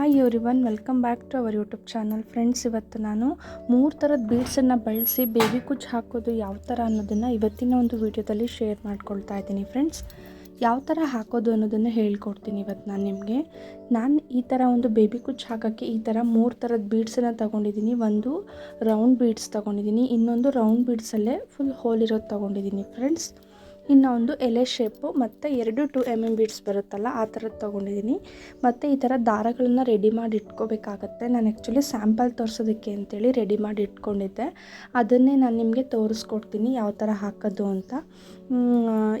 Hi everyone welcome back to our YouTube channel friends ಇವತ್ತು ನಾನು ಮೂರು ಥರದ ಬೀಡ್ಸನ್ನು ಬಳಸಿ ಬೇಬಿ ಕುಚ್ ಹಾಕೋದು ಯಾವ ಥರ ಅನ್ನೋದನ್ನು ಇವತ್ತಿನ ಒಂದು ವಿಡಿಯೋದಲ್ಲಿ ಶೇರ್ ಮಾಡ್ಕೊಳ್ತಾ ಇದ್ದೀನಿ ಫ್ರೆಂಡ್ಸ್ ಯಾವ ಥರ ಹಾಕೋದು ಅನ್ನೋದನ್ನು ಹೇಳ್ಕೊಡ್ತೀನಿ ಇವತ್ತು ನಾನು ನಿಮಗೆ. ನಾನು ಈ ಥರ ಒಂದು ಬೇಬಿ ಕುಚ್ ಹಾಕೋಕ್ಕೆ ಈ ಥರ ಮೂರು ಥರದ ಬೀಡ್ಸನ್ನು ತೊಗೊಂಡಿದ್ದೀನಿ. ಒಂದು ರೌಂಡ್ ಬೀಡ್ಸ್ ತೊಗೊಂಡಿದ್ದೀನಿ, ಇನ್ನೊಂದು ರೌಂಡ್ ಬೀಡ್ಸಲ್ಲೇ ಫುಲ್ ಹೋಲ್ ಇರೋದು ತೊಗೊಂಡಿದ್ದೀನಿ ಫ್ರೆಂಡ್ಸ್ ಇನ್ನು ಒಂದು ಎಲೆ ಶೇಪು ಮತ್ತು ಎರಡು ಟು ಎಂ ಎಂ ಬೀಡ್ಸ್ ಬರುತ್ತಲ್ಲ, ಆ ಥರದ್ದು ತೊಗೊಂಡಿದ್ದೀನಿ ಮತ್ತು ಈ ಥರ ದಾರಗಳನ್ನ ರೆಡಿ ಮಾಡಿ ಇಟ್ಕೋಬೇಕಾಗತ್ತೆ. ನಾನು ಆ್ಯಕ್ಚುಲಿ ಸ್ಯಾಂಪಲ್ ತೋರಿಸೋದಕ್ಕೆ ಅಂತೇಳಿ ರೆಡಿ ಮಾಡಿ ಇಟ್ಕೊಂಡಿದ್ದೆ. ಅದನ್ನೇ ನಾನು ನಿಮಗೆ ತೋರಿಸ್ಕೊಡ್ತೀನಿ ಯಾವ ಥರ ಹಾಕೋದು ಅಂತ.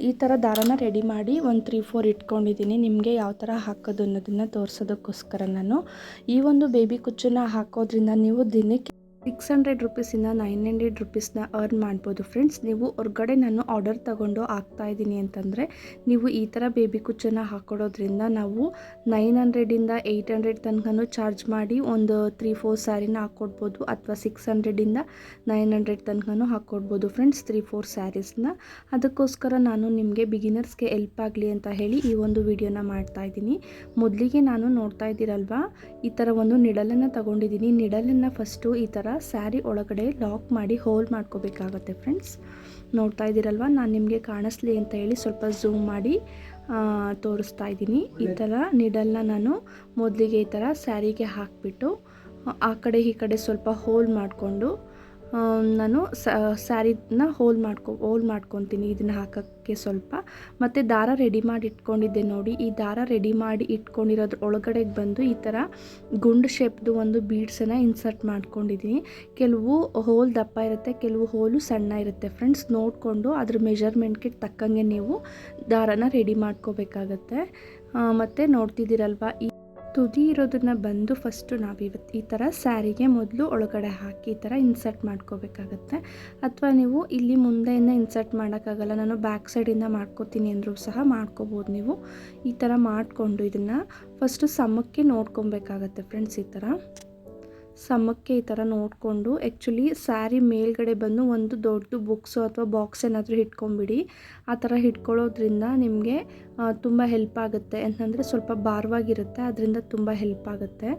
ಈ ಥರ ದಾರನ ರೆಡಿ ಮಾಡಿ ಒಂದು ತ್ರೀ ಫೋರ್ ಇಟ್ಕೊಂಡಿದ್ದೀನಿ ನಿಮಗೆ ಯಾವ ಥರ ಹಾಕೋದು ಅನ್ನೋದನ್ನು ತೋರಿಸೋದಕ್ಕೋಸ್ಕರ ನಾನು. ಈ ಒಂದು ಬೇಬಿ ಕುಚ್ಚನ್ನು ಹಾಕೋದ್ರಿಂದ ನೀವು ದಿನಕ್ಕೆ ಸಿಕ್ಸ್ ಹಂಡ್ರೆಡ್ ರುಪೀಸಿಂದ ನೈನ್ ಹಂಡ್ರೆಡ್ ರುಪೀಸ್ನ ಅರ್ನ್ ಮಾಡ್ಬೋದು ಫ್ರೆಂಡ್ಸ್ ನೀವು ಹೊರ್ಗಡೆ ನಾನು ಆರ್ಡರ್ ತಗೊಂಡು ಇದ್ದೀನಿ ಅಂತಂದರೆ, ನೀವು ಈ ಥರ ಬೇಬಿ ಕುಚ್ಚನ್ನು ಹಾಕೊಡೋದ್ರಿಂದ ನಾವು ನೈನ್ ಹಂಡ್ರೆಡಿಂದ ಏಯ್ಟ್ ಹಂಡ್ರೆಡ್ ತನಕನೂ ಚಾರ್ಜ್ ಮಾಡಿ ಒಂದು ತ್ರೀ ಫೋರ್ ಸ್ಯಾರಿನ ಹಾಕ್ಕೊಡ್ಬೋದು ಅಥವಾ ಸಿಕ್ಸ್ ಹಂಡ್ರೆಡಿಂದ ನೈನ್ ಹಂಡ್ರೆಡ್ ತನಕನೂ ಹಾಕ್ಕೊಡ್ಬೋದು ಫ್ರೆಂಡ್ಸ್ ತ್ರೀ ಫೋರ್ ಸ್ಯಾರೀಸ್ನ ಅದಕ್ಕೋಸ್ಕರ ನಾನು ನಿಮಗೆ ಬಿಗಿನರ್ಸ್ಗೆ ಎಲ್ಪ್ ಆಗಲಿ ಅಂತ ಹೇಳಿ ಈ ಒಂದು ವಿಡಿಯೋನ ಮಾಡ್ತಾ ಇದ್ದೀನಿ. ಮೊದಲಿಗೆ ನಾನು ನೋಡ್ತಾ ಇದ್ದೀರಲ್ವಾ, ಈ ಥರ ಒಂದು ನಿಡಲನ್ನು ತಗೊಂಡಿದ್ದೀನಿ. ನಿಡಲನ್ನು ಫಸ್ಟು ಈ ಥರ ಸ್ಯಾರಿ ಒಳಗಡೆ ಲಾಕ್ ಮಾಡಿ ಹೋಲ್ ಮಾಡ್ಕೋಬೇಕಾಗತ್ತೆ ಫ್ರೆಂಡ್ಸ್. ನೋಡ್ತಾ ಇದ್ದೀರಲ್ವ? ನಾನು ನಿಮಗೆ ಕಾಣಿಸ್ಲಿ ಅಂತ ಹೇಳಿ ಸ್ವಲ್ಪ ಝೂಮ್ ಮಾಡಿ ತೋರಿಸ್ತಾ ಇದ್ದೀನಿ. ಈ ಥರ ನಿಡಲ್ನ ನಾನು ಮೊದಲಿಗೆ ಈ ಥರ ಸ್ಯಾರಿಗೆ ಹಾಕಿಬಿಟ್ಟು, ಆ ಕಡೆ ಈ ಕಡೆ ಸ್ವಲ್ಪ ಹೋಲ್ ಮಾಡಿಕೊಂಡು ನಾನು ಸ್ಯಾರಿನ ಹೋಲ್ ಮಾಡ್ಕೊ, ಹೋಲ್ ಮಾಡ್ಕೊತೀನಿ ಇದನ್ನು ಹಾಕೋಕ್ಕೆ ಸ್ವಲ್ಪ. ಮತ್ತು ದಾರ ರೆಡಿ ಮಾಡಿ ಇಟ್ಕೊಂಡಿದ್ದೆ ನೋಡಿ. ಈ ದಾರ ರೆಡಿ ಮಾಡಿ ಇಟ್ಕೊಂಡಿರೋದ್ರ ಒಳಗಡೆಗೆ ಬಂದು ಈ ಥರ ಗುಂಡು ಶೇಪ್ದು ಒಂದು ಬೀಡ್ಸನ್ನು ಇನ್ಸರ್ಟ್ ಮಾಡ್ಕೊಂಡಿದ್ದೀನಿ ಕೆಲವು ಹೋಲ್ ದಪ್ಪ ಇರುತ್ತೆ, ಕೆಲವು ಹೋಲು ಸಣ್ಣ ಇರುತ್ತೆ ಫ್ರೆಂಡ್ಸ್ ನೋಡಿಕೊಂಡು ಅದ್ರ ಮೆಜರ್ಮೆಂಟ್ಗೆ ತಕ್ಕಂಗೆ ನೀವು ದಾರನ ರೆಡಿ ಮಾಡ್ಕೋಬೇಕಾಗತ್ತೆ. ಮತ್ತು ನೋಡ್ತಿದ್ದೀರಲ್ವ, ಈ ತುದಿ ಇರೋದನ್ನ ಬಂದು ಫಸ್ಟು ನಾವು ಇವತ್ತು ಈ ಥರ ಸ್ಯಾರಿಗೆ ಮೊದಲು ಒಳಗಡೆ ಹಾಕಿ ಈ ಥರ ಇನ್ಸರ್ಟ್ ಮಾಡ್ಕೋಬೇಕಾಗತ್ತೆ. ಅಥವಾ ನೀವು ಇಲ್ಲಿ ಮುಂದೆಯಿಂದ ಇನ್ಸರ್ಟ್ ಮಾಡೋಕ್ಕಾಗಲ್ಲ, ನಾನು ಬ್ಯಾಕ್ ಸೈಡಿಂದ ಮಾಡ್ಕೋತೀನಿ ಅಂದರೂ ಸಹ ಮಾಡ್ಕೋಬೋದು ನೀವು. ಈ ಥರ ಮಾಡಿಕೊಂಡು ಇದನ್ನು ಫಸ್ಟು ಸಮಕ್ಕೆ ನೋಡ್ಕೊಬೇಕಾಗತ್ತೆ ಫ್ರೆಂಡ್ಸ್ ಈ ಥರ ಸಮಕ್ಕೆ ಈ ಥರ ನೋಡಿಕೊಂಡು ಆ್ಯಕ್ಚುಲಿ ಸ್ಯಾರಿ ಮೇಲ್ಗಡೆ ಬಂದು ಒಂದು ದೊಡ್ಡ ಬುಕ್ಸು ಅಥವಾ ಬಾಕ್ಸ್ ಏನಾದರೂ ಇಟ್ಕೊಂಬಿಡಿ ಆ ಥರ ಹಿಡ್ಕೊಳ್ಳೋದ್ರಿಂದ ನಿಮಗೆ ತುಂಬ ಹೆಲ್ಪ್ ಆಗುತ್ತೆ. ಅಂತಂದರೆ ಸ್ವಲ್ಪ ಭಾರವಾಗಿರುತ್ತೆ, ಅದರಿಂದ ತುಂಬ ಹೆಲ್ಪ್ ಆಗುತ್ತೆ.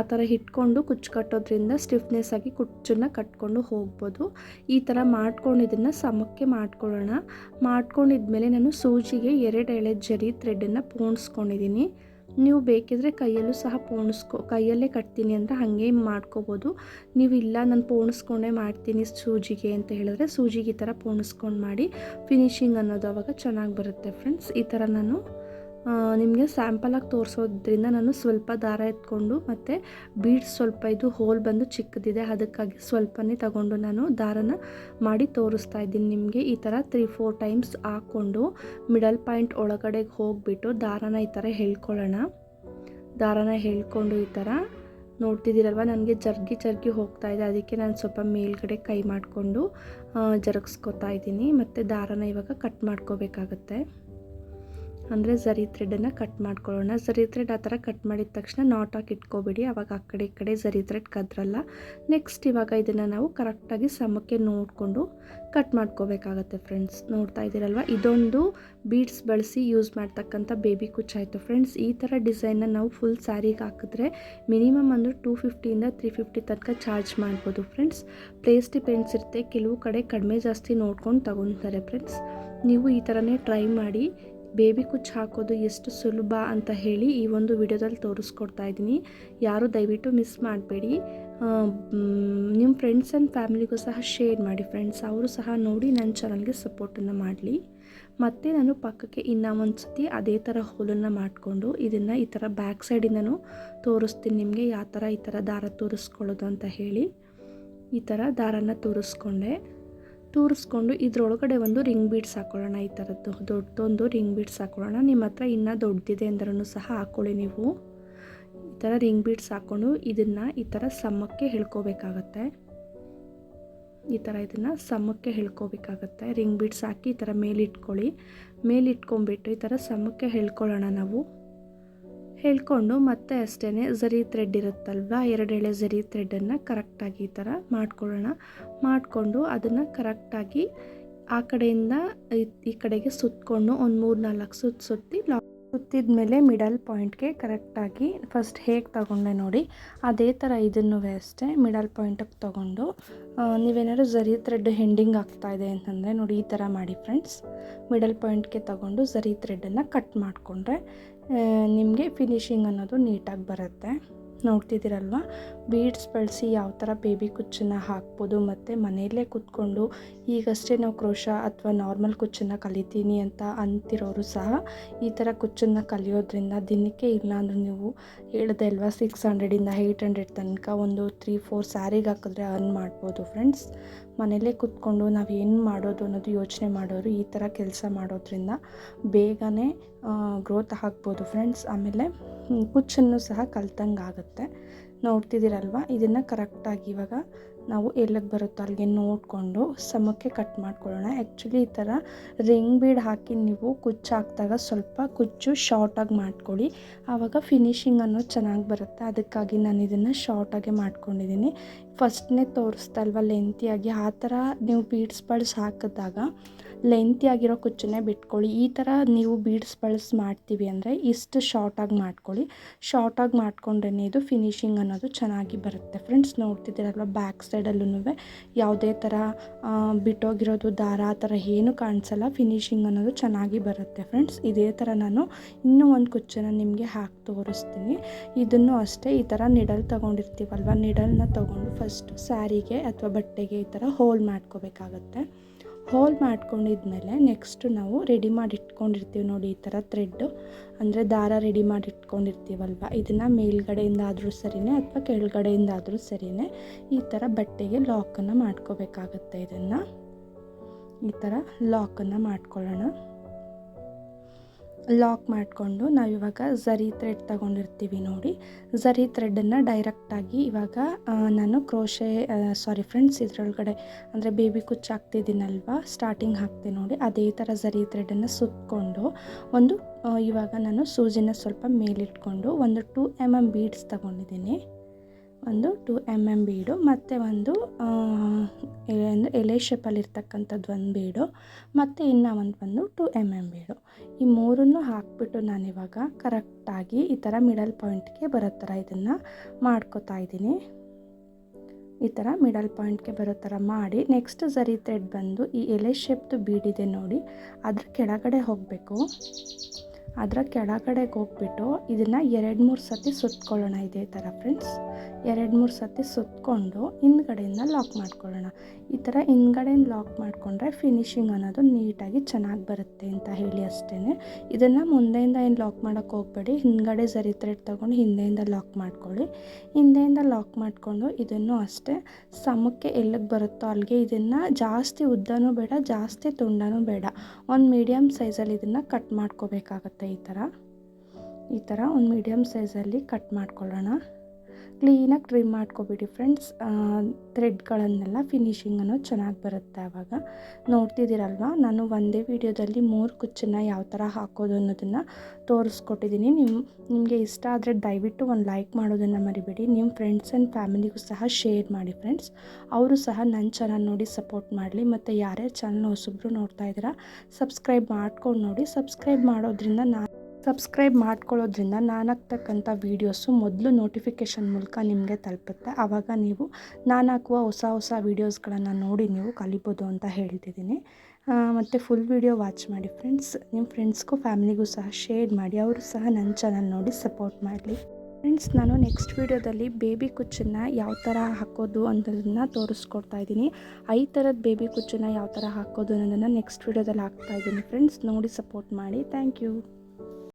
ಆ ಥರ ಹಿಟ್ಕೊಂಡು ಕುಚ್ಚು ಕಟ್ಟೋದ್ರಿಂದ ಸ್ಟಿಫ್ನೆಸ್ ಆಗಿ ಕುಚ್ಚನ್ನು ಕಟ್ಕೊಂಡು ಹೋಗ್ಬೋದು. ಈ ಥರ ಮಾಡ್ಕೊಂಡಿದ್ದನ್ನು ಸಮಕ್ಕೆ ಮಾಡ್ಕೊಳ್ಳೋಣ. ಮಾಡ್ಕೊಂಡಿದ್ಮೇಲೆ ನಾನು ಸೂಜಿಗೆ ಎರಡು ಎಳೆ ಜರಿ ಥ್ರೆಡನ್ನು ಪೋಣಿಸ್ಕೊಂಡಿದ್ದೀನಿ. ನೀವು ಬೇಕಿದ್ರೆ ಕೈಯಲ್ಲೂ ಸಹ ಪೋಣಿಸ್ಕೊ, ಕೈಯಲ್ಲೇ ಕಟ್ತೀನಿ ಅಂದರೆ ಹಾಗೆ ಮಾಡ್ಕೋಬೋದು. ನೀವು ಇಲ್ಲ, ನಾನು ಪೋಣಿಸ್ಕೊಂಡೇ ಮಾಡ್ತೀನಿ ಸೂಜಿಗೆ ಅಂತ ಹೇಳಿದ್ರೆ ಸೂಜಿಗೆ ಈ ಥರ ಪೋಣಿಸ್ಕೊಂಡು ಮಾಡಿ ಫಿನಿಶಿಂಗ್ ಅನ್ನೋದು ಅವಾಗ ಚೆನ್ನಾಗಿ ಬರುತ್ತೆ ಫ್ರೆಂಡ್ಸ್ ಈ ಥರ ನಾನು ನಿಮಗೆ ಸ್ಯಾಂಪಲಾಗಿ ತೋರಿಸೋದ್ರಿಂದ ನಾನು ಸ್ವಲ್ಪ ದಾರ ಎತ್ಕೊಂಡು ಮತ್ತು ಬೀಡ್ಸ್ ಸ್ವಲ್ಪ ಇದು ಹೋಲ್ ಬಂದು ಚಿಕ್ಕದಿದೆ, ಅದಕ್ಕಾಗಿ ಸ್ವಲ್ಪನೇ ತಗೊಂಡು ನಾನು ದಾರನ ಮಾಡಿ ತೋರಿಸ್ತಾ ಇದ್ದೀನಿ ನಿಮಗೆ. ಈ ಥರ ತ್ರೀ ಫೋರ್ ಟೈಮ್ಸ್ ಹಾಕ್ಕೊಂಡು ಮಿಡಲ್ ಪಾಯಿಂಟ್ ಒಳಗಡೆಗೆ ಹೋಗಿಬಿಟ್ಟು ದಾರನ ಈ ಥರ ಹೇಳ್ಕೊಳ್ಳೋಣ. ದಾರನ ಹೇಳ್ಕೊಂಡು ಈ ಥರ ನೋಡ್ತಿದ್ದೀರಲ್ವ, ನನಗೆ ಜರ್ಗಿ ಜರ್ಗಿ ಹೋಗ್ತಾ ಇದೆ, ಅದಕ್ಕೆ ನಾನು ಸ್ವಲ್ಪ ಮೇಲ್ಗಡೆ ಕೈ ಮಾಡಿಕೊಂಡು ಜರುಗಿಸ್ಕೊತಾ ಇದ್ದೀನಿ. ಮತ್ತು ದಾರನ ಇವಾಗ ಕಟ್ ಮಾಡ್ಕೋಬೇಕಾಗತ್ತೆ. ಅಂದರೆ ಝರಿ ಥ್ರೆಡನ್ನು ಕಟ್ ಮಾಡ್ಕೊಳ್ಳೋಣ. ಝರಿ ಥ್ರೆಡ್ ಆ ಥರ ಕಟ್ ಮಾಡಿದ ತಕ್ಷಣ ನಾಟ್ ಹಾಕಿ ಇಟ್ಕೊಬೇಡಿ. ಆವಾಗ ಆ ಕಡೆ ಈ ಕಡೆ ಝರಿ ಥ್ರೆಡ್ ಕದ್ರಲ್ಲ. ನೆಕ್ಸ್ಟ್ ಇವಾಗ ಇದನ್ನು ನಾವು ಕರೆಕ್ಟಾಗಿ ಸಮಕ್ಕೆ ನೋಡಿಕೊಂಡು ಕಟ್ ಮಾಡ್ಕೋಬೇಕಾಗತ್ತೆ ಫ್ರೆಂಡ್ಸ್ ನೋಡ್ತಾ ಇದ್ದೀರಲ್ವ? ಇದೊಂದು ಬೀಡ್ಸ್ ಬಳಸಿ ಯೂಸ್ ಮಾಡ್ತಕ್ಕಂಥ ಬೇಬಿ ಕುಚ್ಚಾಯಿತು ಫ್ರೆಂಡ್ಸ್ ಈ ಥರ ಡಿಸೈನ್ನ ನಾವು ಫುಲ್ ಸ್ಯಾರಿಗೆ ಹಾಕಿದ್ರೆ ಮಿನಿಮಮ್ ಅಂದರೆ ಟೂ ಫಿಫ್ಟಿಯಿಂದ ತ್ರೀ ಫಿಫ್ಟಿ ತನಕ ಚಾರ್ಜ್ ಮಾಡ್ಬೋದು ಫ್ರೆಂಡ್ಸ್ ಪ್ಲೇಸ್ ಡಿಪೆಂಡ್ಸ್ ಇರುತ್ತೆ. ಕೆಲವು ಕಡೆ ಕಡಿಮೆ ಜಾಸ್ತಿ ನೋಡ್ಕೊಂಡು ತಗೊತಾರೆ ಫ್ರೆಂಡ್ಸ್ ನೀವು ಈ ಥರನೇ ಟ್ರೈ ಮಾಡಿ ಬೇಬಿ ಕುಚ್ಚು ಹಾಕೋದು ಎಷ್ಟು ಸುಲಭ ಅಂತ ಹೇಳಿ ಈ ಒಂದು ವಿಡಿಯೋದಲ್ಲಿ ತೋರಿಸ್ಕೊಡ್ತಾ ಇದ್ದೀನಿ. ಯಾರು ದಯವಿಟ್ಟು ಮಿಸ್ ಮಾಡಬೇಡಿ. ನಿಮ್ಮ ಫ್ರೆಂಡ್ಸ್ ಆ್ಯಂಡ್ ಫ್ಯಾಮಿಲಿಗೂ ಸಹ ಶೇರ್ ಮಾಡಿ ಫ್ರೆಂಡ್ಸ್ ಅವರು ಸಹ ನೋಡಿ ನನ್ನ ಚಾನಲ್ಗೆ ಸಪೋರ್ಟನ್ನು ಮಾಡಲಿ. ಮತ್ತು ನಾನು ಪಕ್ಕಕ್ಕೆ ಇನ್ನೂ ಒಂದು ಸತಿ ಅದೇ ಥರ ಹೋಲನ್ನು ಮಾಡಿಕೊಂಡು ಇದನ್ನು ಈ ಥರ ಬ್ಯಾಕ್ ಸೈಡಿಂದನೂ ತೋರಿಸ್ತೀನಿ ನಿಮಗೆ ಯಾವ ಥರ ಈ ಥರ ದಾರ ತೋರಿಸ್ಕೊಳ್ಳೋದು ಅಂತ ಹೇಳಿ. ಈ ಥರ ದಾರನ ತೋರಿಸ್ಕೊಂಡೆ. ತೂರಿಸ್ಕೊಂಡು ಇದರೊಳಗಡೆ ಒಂದು ರಿಂಗ್ ಬೀಡ್ಸ್ ಹಾಕೊಳ್ಳೋಣ ಈ ಥರದ್ದು. ದೊಡ್ಡದೊಂದು ರಿಂಗ್ ಬೀಡ್ಸ್ ಹಾಕೊಳ್ಳೋಣ. ನಿಮ್ಮ ಹತ್ರ ಇನ್ನೂ ದೊಡ್ಡದಿದೆ ಅಂದ್ರೂ ಸಹ ಹಾಕ್ಕೊಳ್ಳಿ ನೀವು. ಈ ಥರ ರಿಂಗ್ ಬೀಡ್ಸ್ ಹಾಕ್ಕೊಂಡು ಇದನ್ನು ಈ ಥರ ಸಮಕ್ಕೆ ಹೇಳ್ಕೋಬೇಕಾಗತ್ತೆ. ಈ ಥರ ಇದನ್ನು ಸಮಕ್ಕೆ ಹೇಳ್ಕೋಬೇಕಾಗತ್ತೆ. ರಿಂಗ್ ಬೀಡ್ಸ್ ಹಾಕಿ ಈ ಥರ ಮೇಲಿಟ್ಕೊಳ್ಳಿ. ಮೇಲಿಟ್ಕೊಂಬಿಟ್ಟು ಈ ಥರ ಸಮಕ್ಕೆ ಹೇಳ್ಕೊಳ್ಳೋಣ ನಾವು. ಹೇಳ್ಕೊಂಡು ಮತ್ತೆ ಅಷ್ಟೇ ಝರಿ ಥ್ರೆಡ್ ಇರುತ್ತಲ್ವ? ಎರಡು ಎಳೆ ಝರಿ ಥ್ರೆಡನ್ನು ಕರೆಕ್ಟಾಗಿ ಈ ಥರ ಮಾಡ್ಕೊಳ್ಳೋಣ. ಮಾಡಿಕೊಂಡು ಅದನ್ನು ಕರೆಕ್ಟಾಗಿ ಆ ಕಡೆಯಿಂದ ಈ ಕಡೆಗೆ ಸುತ್ತಕೊಂಡು ಒಂದು ಮೂರು ನಾಲ್ಕು ಸುತ್ತ ಸುತ್ತಿ ಲಾಕ್ ಸುತ್ತಿದ ಮೇಲೆ ಮಿಡಲ್ ಪಾಯಿಂಟ್ಗೆ ಕರೆಕ್ಟಾಗಿ ಫಸ್ಟ್ ಹೇಗೆ ತಗೊಂಡೆ ನೋಡಿ, ಅದೇ ಥರ ಇದನ್ನು ಅಷ್ಟೇ ಮಿಡಲ್ ಪಾಯಿಂಟಿಗೆ ತೊಗೊಂಡು ನೀವೇನಾದ್ರು ಝರಿ ಥ್ರೆಡ್ ಹೆಂಡಿಂಗ್ ಆಗ್ತಾ ಇದೆ ಅಂತಂದರೆ ನೋಡಿ ಈ ಥರ ಮಾಡಿ ಫ್ರೆಂಡ್ಸ್. ಮಿಡಲ್ ಪಾಯಿಂಟ್ಗೆ ತಗೊಂಡು ಝರಿ ಥ್ರೆಡನ್ನು ಕಟ್ ಮಾಡಿಕೊಂಡ್ರೆ ನಿಮಗೆ ಫಿನಿಶಿಂಗ್ ಅನ್ನೋದು ನೀಟಾಗಿ ಬರುತ್ತೆ. ನೋಡ್ತಿದ್ದೀರಲ್ವ? ಬೀಡ್ಸ್ ಬಳಸಿ ಯಾವ ಥರ ಬೇಬಿ ಕುಚ್ಚನ್ನು ಹಾಕ್ಬೋದು, ಮತ್ತು ಮನೆಯಲ್ಲೇ ಕೂತ್ಕೊಂಡು ಈಗಷ್ಟೇ ನಾವು ಕ್ರೋಶ ಅಥವಾ ನಾರ್ಮಲ್ ಕುಚ್ಚನ್ನು ಕಲಿತೀನಿ ಅಂತ ಅಂತಿರೋರು ಸಹ ಈ ಥರ ಕುಚ್ಚನ್ನು ಕಲಿಯೋದ್ರಿಂದ ದಿನಕ್ಕೆ ಇಲ್ಲಾಂದ್ರೂ ನೀವು ಹೇಳಿದೆ ಅಲ್ವಾ ಸಿಕ್ಸ್ ಹಂಡ್ರೆಡಿಂದ ಏಯ್ಟ್ ಹಂಡ್ರೆಡ್ ತನಕ ಒಂದು ತ್ರೀ ಫೋರ್ ಸ್ಯಾರಿಗೆ ಹಾಕಿದ್ರೆ ಅರ್ನ್ ಮಾಡ್ಬೋದು ಫ್ರೆಂಡ್ಸ್ ಮನೆಯಲ್ಲೇ ಕೂತ್ಕೊಂಡು ನಾವು ಏನು ಮಾಡೋದು ಅನ್ನೋದು ಯೋಚನೆ ಮಾಡೋರು ಈ ಥರ ಕೆಲಸ ಮಾಡೋದ್ರಿಂದ ಬೇಗನೆ ಗ್ರೋತ್ ಆಗ್ಬೋದು ಫ್ರೆಂಡ್ಸ್ ಆಮೇಲೆ ಕುಚ್ಚನ್ನು ಸಹ ಕಲ್ತಂಗೆ ಆಗುತ್ತೆ ನೋಡ್ತಿದ್ದೀರಲ್ವ? ಇದನ್ನು ಕರೆಕ್ಟಾಗಿ ಇವಾಗ ನಾವು ಎಲ್ಲಿಗೆ ಬರುತ್ತೋ ಅಲ್ಲಿಗೆ ನೋಡಿಕೊಂಡು ಸಮಕ್ಕೆ ಕಟ್ ಮಾಡ್ಕೊಳ್ಳೋಣ. ಆ್ಯಕ್ಚುಲಿ ಈ ಥರ ರಿಂಗ್ ಬೀಡ್ ಹಾಕಿ ನೀವು ಕುಚ್ಚು ಹಾಕಿದಾಗ ಸ್ವಲ್ಪ ಕುಚ್ಚು ಶಾರ್ಟಾಗಿ ಮಾಡ್ಕೊಳ್ಳಿ. ಆವಾಗ ಫಿನಿಶಿಂಗ್ ಅನ್ನೋದು ಚೆನ್ನಾಗಿ ಬರುತ್ತೆ. ಅದಕ್ಕಾಗಿ ನಾನು ಇದನ್ನು ಶಾರ್ಟಾಗೆ ಮಾಡ್ಕೊಂಡಿದ್ದೀನಿ. ಫಸ್ಟ್ನೇ ತೋರಿಸ್ದಲ್ವ ಲೆಂತಿಯಾಗಿ ಆ ಥರ ನೀವು ಬೀಡ್ಸ್ ಬಳ್ಸ್ ಹಾಕಿದಾಗ ಲೆಂತಿಯಾಗಿರೋ ಕುಚ್ಚನ್ನೇ ಬಿಟ್ಕೊಳ್ಳಿ. ಈ ಥರ ನೀವು ಬೀಡ್ಸ್ ಬಳಸ್ ಮಾಡ್ತೀವಿ ಅಂದರೆ ಇಷ್ಟು ಶಾರ್ಟಾಗಿ ಮಾಡ್ಕೊಳ್ಳಿ. ಶಾರ್ಟಾಗಿ ಮಾಡ್ಕೊಂಡ್ರೇ ಇದು ಫಿನಿಶಿಂಗ್ ಅನ್ನೋದು ಚೆನ್ನಾಗಿ ಬರುತ್ತೆ. ಫ್ರೆಂಡ್ಸ್ ನೋಡ್ತಿದ್ದೀರಲ್ವ ಬ್ಯಾಕ್ ಸೈಡಲ್ಲೂ ಯಾವುದೇ ಥರ ಬಿಟ್ಟೋಗಿರೋದು ದಾರ, ಆ ಥರ ಏನು ಕಾಣಿಸಲ್ಲ. ಫಿನಿಶಿಂಗ್ ಅನ್ನೋದು ಚೆನ್ನಾಗಿ ಬರುತ್ತೆ. ಫ್ರೆಂಡ್ಸ್ ಇದೇ ಥರ ನಾನು ಇನ್ನೂ ಒಂದು ಕುಚ್ಚನ್ನು ನಿಮಗೆ ಹಾಕಿ ತೋರಿಸ್ತೀನಿ. ಇದನ್ನು ಅಷ್ಟೇ ಈ ಥರ ನಿಡಲ್ ತೊಗೊಂಡಿರ್ತೀವಲ್ವ? ನಿಡಲ್ನ ತೊಗೊಂಡು ಫಸ್ಟ್ ಸ್ಯಾರಿಗೆ ಅಥವಾ ಬಟ್ಟೆಗೆ ಈ ಥರ ಹೋಲ್ ಮಾಡ್ಕೋಬೇಕಾಗತ್ತೆ. ಹೋಲ್ ಮಾಡ್ಕೊಂಡಿದ್ಮೇಲೆ ನೆಕ್ಸ್ಟ್ ನಾವು ರೆಡಿ ಮಾಡಿ ಇಟ್ಕೊಂಡಿರ್ತೀವಿ ನೋಡಿ ಈ ಥರ ಥ್ರೆಡ್ಡು ಅಂದರೆ ದಾರ ರೆಡಿ ಮಾಡಿ ಇಟ್ಕೊಂಡಿರ್ತೀವಲ್ವ ಇದನ್ನು ಮೇಲ್ಗಡೆಯಿಂದ ಸರಿಯೇ ಅಥವಾ ಕೆಳಗಡೆಯಿಂದ ಸರಿಯೇ ಈ ಥರ ಬಟ್ಟೆಗೆ ಲಾಕನ್ನು ಮಾಡ್ಕೋಬೇಕಾಗತ್ತೆ ಇದನ್ನು. ಈ ಥರ ಲಾಕನ್ನು ಮಾಡ್ಕೊಳ್ಳೋಣ. ಲಾಕ್ ಮಾಡಿಕೊಂಡು ನಾವಿವಾಗ ಝರಿ ಥ್ರೆಡ್ ತಗೊಂಡಿರ್ತೀವಿ ನೋಡಿ. ಝರಿ ಥ್ರೆಡನ್ನು ಡೈರೆಕ್ಟಾಗಿ ಇವಾಗ ನಾನು ಕ್ರೋಶೆ ಸಾರಿ ಫ್ರೆಂಡ್ಸ್ ಇದರೊಳಗಡೆ ಅಂದರೆ ಬೇಬಿ ಕುಚ್ಚು ಹಾಕ್ತಿದ್ದೀನಲ್ವ ಸ್ಟಾರ್ಟಿಂಗ್ ಹಾಕ್ತೀನಿ ನೋಡಿ. ಅದೇ ಥರ ಝರಿ ಥ್ರೆಡನ್ನು ಸುತ್ತಕೊಂಡು ಒಂದು ಇವಾಗ ನಾನು ಸೂಜಿನ ಸ್ವಲ್ಪ ಮೇಲಿಟ್ಕೊಂಡು ಒಂದು ಟೂ ಎಂ ಎಂ ಬೀಡ್ಸ್ ತಗೊಂಡಿದ್ದೀನಿ. ಒಂದು ಟು ಎಂ ಎಂ ಬೀಡು, ಮತ್ತು ಒಂದು ಅಂದರೆ ಎಲೆ ಶೇಪಲ್ಲಿರ್ತಕ್ಕಂಥದ್ದು ಒಂದು ಬೀಡು, ಮತ್ತು ಇನ್ನು ಒಂದು ಬಂದು ಟು ಎಂ ಎಂ ಬೀಡು. ಈ ಮೂರನ್ನು ಹಾಕ್ಬಿಟ್ಟು ನಾನಿವಾಗ ಕರೆಕ್ಟಾಗಿ ಈ ಥರ ಮಿಡಲ್ ಪಾಯಿಂಟ್ಗೆ ಬರೋ ಥರ ಇದನ್ನು ಮಾಡ್ಕೋತಾ ಇದ್ದೀನಿ. ಈ ಥರ ಮಿಡಲ್ ಪಾಯಿಂಟ್ಗೆ ಬರೋ ಥರ ಮಾಡಿ ನೆಕ್ಸ್ಟ್ ಸರಿ ಥ್ರೆಡ್ ಬಂದು ಈ ಎಲೆ ಶೇಪ್ದು ಬೀಡಿದೆ ನೋಡಿ, ಅದ್ರ ಕೆಳಗಡೆ ಹೋಗಬೇಕು. ಅದರ ಕೆಳಗಡೆಗೆ ಹೋಗ್ಬಿಟ್ಟು ಇದನ್ನು ಎರಡು ಮೂರು ಸತಿ ಸುತ್ತಕೊಳ್ಳೋಣ ಇದೇ ಥರ ಫ್ರೆಂಡ್ಸ್ ಎರಡು ಮೂರು ಸತಿ ಸುತ್ತಕೊಂಡು ಹಿಂದ್ಗಡೆಯಿಂದ ಲಾಕ್ ಮಾಡ್ಕೊಳ್ಳೋಣ. ಈ ಥರ ಹಿಂದ್ಗಡೆಯಿಂದ ಲಾಕ್ ಮಾಡಿಕೊಂಡ್ರೆ ಫಿನಿಶಿಂಗ್ ಅನ್ನೋದು ನೀಟಾಗಿ ಚೆನ್ನಾಗಿ ಬರುತ್ತೆ ಅಂತ ಹೇಳಿ ಅಷ್ಟೇ ಇದನ್ನು ಮುಂದೆಯಿಂದ ಏನು ಲಾಕ್ ಮಾಡೋಕ್ಕೆ ಹೋಗಬೇಡಿ. ಹಿಂದ್ಗಡೆ ಸರಿ ಥ್ರೆಡ್ ತೊಗೊಂಡು ಹಿಂದೆಯಿಂದ ಲಾಕ್ ಮಾಡ್ಕೊಳ್ಳಿ. ಹಿಂದೆಯಿಂದ ಲಾಕ್ ಮಾಡಿಕೊಂಡು ಇದನ್ನು ಅಷ್ಟೇ ಸಮಕ್ಕೆ ಎಲ್ಲಿಗೆ ಬರುತ್ತೋ ಅಲ್ಲಿಗೆ ಇದನ್ನು ಜಾಸ್ತಿ ಉದ್ದನೂ ಬೇಡ, ಜಾಸ್ತಿ ತುಂಡನೂ ಬೇಡ. ಒಂದು ಮೀಡಿಯಮ್ ಸೈಜಲ್ಲಿ ಇದನ್ನು ಕಟ್ ಮಾಡ್ಕೋಬೇಕಾಗತ್ತೆ. ಈ ಥರ ಈ ಥರ ಒಂದು ಮೀಡಿಯಮ್ ಸೈಜಲ್ಲಿ ಕಟ್ ಮಾಡ್ಕೊಳ್ಳೋಣ ಕ್ಲೀನಾಗಿ ಟ್ರಿಮ್ ಮಾಡ್ಕೊಬಿಡಿ ಫ್ರೆಂಡ್ಸ್. ಥ್ರೆಡ್ಗಳನ್ನೆಲ್ಲ ಫಿನಿಶಿಂಗ್ ಅನ್ನೋದು ಚೆನ್ನಾಗಿ ಬರುತ್ತೆ ಆವಾಗ. ನೋಡ್ತಿದ್ದೀರಲ್ವ? ನಾನು ಒಂದೇ ವಿಡಿಯೋದಲ್ಲಿ ಮೂರು ಕುಚ್ಚನ್ನು ಯಾವ ಥರ ಹಾಕೋದು ಅನ್ನೋದನ್ನು ತೋರಿಸ್ಕೊಟ್ಟಿದ್ದೀನಿ. ನಿಮ್ಮ ನಿಮಗೆ ಇಷ್ಟ ಆದರೆ ದಯವಿಟ್ಟು ಒಂದು ಲೈಕ್ ಮಾಡೋದನ್ನು ಮರಿಬೇಡಿ. ನಿಮ್ಮ ಫ್ರೆಂಡ್ಸ್ ಆ್ಯಂಡ್ ಫ್ಯಾಮಿಲಿಗೂ ಸಹ ಶೇರ್ ಮಾಡಿ ಫ್ರೆಂಡ್ಸ್. ಅವರು ಸಹ ನನ್ನ ಚಾನಲ್ ನೋಡಿ ಸಪೋರ್ಟ್ ಮಾಡಲಿ. ಮತ್ತು ಯಾರ್ಯಾರು ಚಾನಲ್ ಹೊಸಬ್ರು ನೋಡ್ತಾ ಇದ್ದೀರಾ, ಸಬ್ಸ್ಕ್ರೈಬ್ ಮಾಡ್ಕೊಂಡು ನೋಡಿ. ಸಬ್ಸ್ಕ್ರೈಬ್ ಮಾಡೋದ್ರಿಂದ ನಾ ಸಬ್ಸ್ಕ್ರೈಬ್ ಮಾಡ್ಕೊಳ್ಳೋದ್ರಿಂದ ನಾನು ಹಾಕ್ತಕ್ಕಂಥ ವೀಡಿಯೋಸು ಮೊದಲು ನೋಟಿಫಿಕೇಷನ್ ಮೂಲಕ ನಿಮಗೆ ತಲುಪುತ್ತೆ. ಆವಾಗ ನೀವು ನಾನು ಹಾಕುವ ಹೊಸ ಹೊಸ ವೀಡಿಯೋಸ್ಗಳನ್ನು ನೋಡಿ ನೀವು ಕಲಿಬೋದು ಅಂತ ಹೇಳ್ತಿದ್ದೀನಿ. ಮತ್ತು ಫುಲ್ ವೀಡಿಯೋ ವಾಚ್ ಮಾಡಿ ಫ್ರೆಂಡ್ಸ್ ನಿಮ್ಮ ಫ್ರೆಂಡ್ಸ್ಗೂ ಫ್ಯಾಮಿಲಿಗೂ ಸಹ ಶೇರ್ ಮಾಡಿ. ಅವರು ಸಹ ನನ್ನ ಚಾನಲ್ ನೋಡಿ ಸಪೋರ್ಟ್ ಮಾಡಲಿ. ಫ್ರೆಂಡ್ಸ್ ನಾನು ನೆಕ್ಸ್ಟ್ ವೀಡಿಯೋದಲ್ಲಿ ಬೇಬಿ ಕುಚ್ಚನ್ನು ಯಾವ ಥರ ಹಾಕೋದು ಅನ್ನೋದನ್ನು ತೋರಿಸ್ಕೊಡ್ತಾ ಇದ್ದೀನಿ. ಐದು ಥರದ ಬೇಬಿ ಕುಚ್ಚನ್ನು ಯಾವ ಥರ ಹಾಕೋದು ಅನ್ನೋದನ್ನು ನೆಕ್ಸ್ಟ್ ವೀಡಿಯೋದಲ್ಲಿ ಹಾಕ್ತಾ ಇದ್ದೀನಿ. ಫ್ರೆಂಡ್ಸ್ ನೋಡಿ ಸಪೋರ್ಟ್ ಮಾಡಿ. Thank you